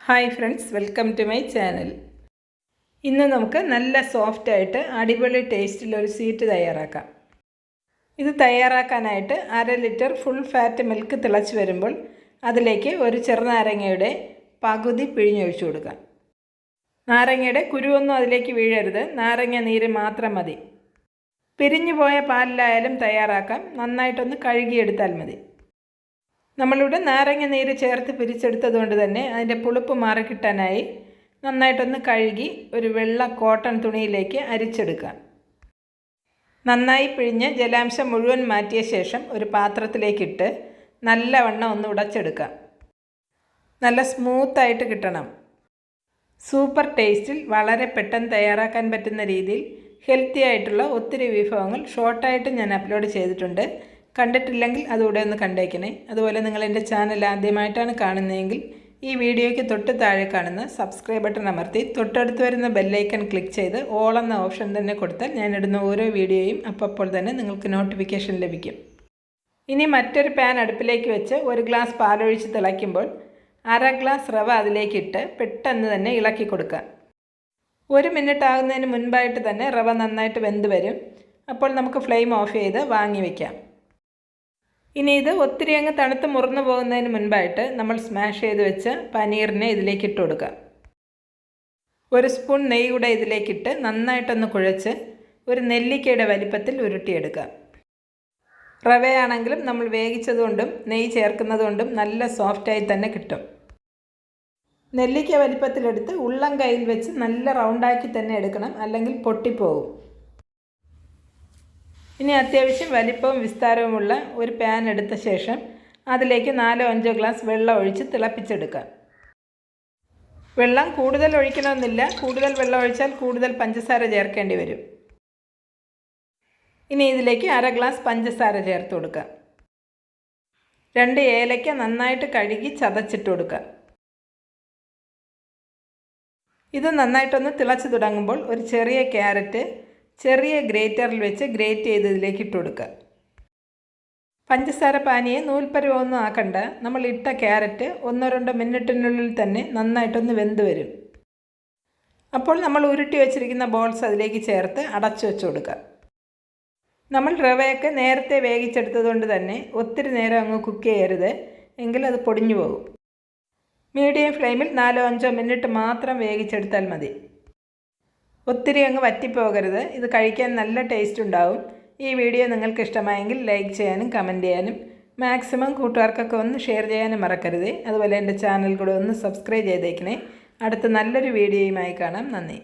Hi friends welcome to my channel ഇന്ന് നമുക്ക് നല്ല സോഫ്റ്റ് ആയിട്ട് അടിപൊളി ടേസ്റ്റിലൊരു സ്വീറ്റ് തയ്യാറാക്കാം. ഇത് തയ്യാറാക്കാനായിട്ട് അര ലിറ്റർ ഫുൾ ഫാറ്റ് മിൽക്ക് തിളച്ച് വരുമ്പോൾ അതിലേക്ക് ഒരു ചെറുനാരങ്ങയുടെ പകുതി പിഴിഞ്ഞൊഴിച്ചു കൊടുക്കാം. നാരങ്ങയുടെ കുരുവൊന്നും അതിലേക്ക് വീഴരുത്. നാരങ്ങ നീര് മാത്രം മതി. പിരിഞ്ഞു പോയ പാലിലായാലും തയ്യാറാക്കാം. നന്നായിട്ടൊന്ന് കഴുകിയെടുത്താൽ മതി. നമ്മളിവിടെ നാരങ്ങ നീര് ചേർത്ത് പിരിച്ചെടുത്തതുകൊണ്ട് തന്നെ അതിന്റെ പുളിപ്പ് മാറിക്കിട്ടാനായി നന്നായിട്ടൊന്ന് കഴുകി ഒരു വെള്ള കോട്ടൺ തുണിയിലേക്ക് അരിച്ചെടുക്കാം നന്നായി പിഴിഞ്ഞ് ജലാംശം മുഴുവൻ മാറ്റിയ ശേഷം ഒരു പാത്രത്തിലേക്കിട്ട് നല്ലവണ്ണം ഒന്ന് ഉടച്ചെടുക്കാം നല്ല സ്മൂത്തായിട്ട് കിട്ടണം. സൂപ്പർ ടേസ്റ്റിൽ വളരെ പെട്ടെന്ന് തയ്യാറാക്കാൻ പറ്റുന്ന രീതിയിൽ ഹെൽത്തി ആയിട്ടുള്ള ഒത്തിരി വിഭവങ്ങൾ ഷോർട്ടായിട്ട് ഞാൻ അപ്ലോഡ് ചെയ്തിട്ടുണ്ട്. കണ്ടിട്ടില്ലെങ്കിൽ അതുകൂടെ ഒന്ന് കണ്ടേക്കണേ. അതുപോലെ നിങ്ങൾ എന്റെ ചാനൽ ആദ്യമായിട്ടാണ് കാണുന്നതെങ്കിൽ ഈ വീഡിയോയ്ക്ക് തൊട്ട് താഴെ കാണുന്ന സബ്സ്ക്രൈബ് ബട്ടൺ അമർത്തി തൊട്ടടുത്ത് വരുന്ന ബെല്ലൈക്കൺ ക്ലിക്ക് ചെയ്ത് ഓൾ എന്ന ഓപ്ഷൻ തന്നെ കൊടുത്താൽ ഞാൻ ഇടുന്ന ഓരോ വീഡിയോയും അപ്പോൾ തന്നെ നിങ്ങൾക്ക് നോട്ടിഫിക്കേഷൻ ലഭിക്കും. ഇനി മറ്റൊരു പാൻ അടുപ്പിലേക്ക് വെച്ച് ഒരു ഗ്ലാസ് പാലൊഴിച്ച് തിളയ്ക്കുമ്പോൾ അര ഗ്ലാസ് റവ അതിലേക്കിട്ട് പെട്ടെന്ന് തന്നെ ഇളക്കി കൊടുക്കുക. ഒരു മിനിറ്റ് ആകുന്നതിന് മുൻപായിട്ട് തന്നെ റവ നന്നായിട്ട് വെന്ത് വരും. അപ്പോൾ നമുക്ക് ഫ്ലെയിം ഓഫ് ചെയ്ത് വാങ്ങി വയ്ക്കാം ഇനി ഇത് ഒത്തിരി അങ്ങ് തണുത്ത് മുറിഞ്ഞു പോകുന്നതിന് മുൻപായിട്ട് നമ്മൾ സ്മാഷ് ചെയ്ത് വെച്ച് പനീറിനെ ഇതിലേക്ക് ഇട്ട് കൊടുക്കാം ഒരു സ്പൂൺ നെയ്യ് കൂടെ ഇതിലേക്കിട്ട് നന്നായിട്ടൊന്ന് കുഴച്ച് ഒരു നെല്ലിക്കയുടെ വലിപ്പത്തിൽ ഉരുട്ടിയെടുക്കാം റവയാണെങ്കിലും നമ്മൾ വേവിച്ചതുകൊണ്ടും നെയ്യ് ചേർക്കുന്നതുകൊണ്ടും നല്ല സോഫ്റ്റായി തന്നെ കിട്ടും. നെല്ലിക്ക വലിപ്പത്തിലെടുത്ത് ഉള്ളം കയ്യിൽ വെച്ച് നല്ല റൗണ്ടാക്കി തന്നെ എടുക്കണം. അല്ലെങ്കിൽ പൊട്ടിപ്പോവും. ഇനി അത്യാവശ്യം വലിപ്പവും വിസ്താരവുമുള്ള ഒരു പാൻ എടുത്ത ശേഷം അതിലേക്ക് നാലോ അഞ്ചോ ഗ്ലാസ് വെള്ളം ഒഴിച്ച് തിളപ്പിച്ചെടുക്കാം. വെള്ളം കൂടുതൽ ഒഴിക്കണമെന്നില്ല. കൂടുതൽ വെള്ളം ഒഴിച്ചാൽ കൂടുതൽ പഞ്ചസാര ചേർക്കേണ്ടി വരും. ഇനി ഇതിലേക്ക് അര ഗ്ലാസ് പഞ്ചസാര ചേർത്ത് കൊടുക്കാം. രണ്ട് ഏലയ്ക്ക നന്നായിട്ട് കഴുകി ചതച്ചിട്ട് കൊടുക്കുക ഇത് നന്നായിട്ടൊന്ന് തിളച്ചു തുടങ്ങുമ്പോൾ ഒരു ചെറിയ ക്യാരറ്റ് ചെറിയ ഗ്രേറ്ററിൽ വെച്ച് ഗ്രേറ്റ് ചെയ്ത് ഇതിലേക്ക് ഇട്ട് കൊടുക്കുക. പഞ്ചസാര പാനിയെ നൂൽപ്പരുവൊന്നും ആക്കണ്ട. നമ്മൾ ഇട്ട ക്യാരറ്റ് ഒന്നോ രണ്ടോ മിനിറ്റിനുള്ളിൽ തന്നെ നന്നായിട്ടൊന്ന് വെന്ത് വരും. അപ്പോൾ നമ്മൾ ഉരുട്ടി വെച്ചിരിക്കുന്ന ബോൾസ് അതിലേക്ക് ചേർത്ത് അടച്ചു വെച്ച് കൊടുക്കുക. നമ്മൾ റവയൊക്കെ നേരത്തെ വേവിച്ചെടുത്തതുകൊണ്ട് തന്നെ ഒത്തിരി നേരം അങ്ങ് കുക്ക് ചെയ്യരുത്. എങ്കിൽ അത് പൊടിഞ്ഞു പോകും. മീഡിയം ഫ്ലെയിമിൽ നാലോ അഞ്ചോ മിനിറ്റ് മാത്രം വേവിച്ചെടുത്താൽ മതി. ഒത്തിരി അങ്ങ് വറ്റിപ്പോകരുത്. ഇത് കഴിക്കാൻ നല്ല ടേസ്റ്റ് ഉണ്ടാവും. ഈ വീഡിയോ നിങ്ങൾക്ക് ഇഷ്ടമായെങ്കിൽ ലൈക്ക് ചെയ്യാനും കമന്റ് ചെയ്യാനും മാക്സിമം കൂട്ടുകാർക്കൊക്കെ ഒന്ന് ഷെയർ ചെയ്യാനും മറക്കരുത്. അതുപോലെ എന്റെ ചാനൽ കൂടെ ഒന്ന് സബ്സ്ക്രൈബ് ചെയ്തേക്കണേ. അടുത്ത നല്ലൊരു വീഡിയോയുമായി കാണാം. നന്ദി.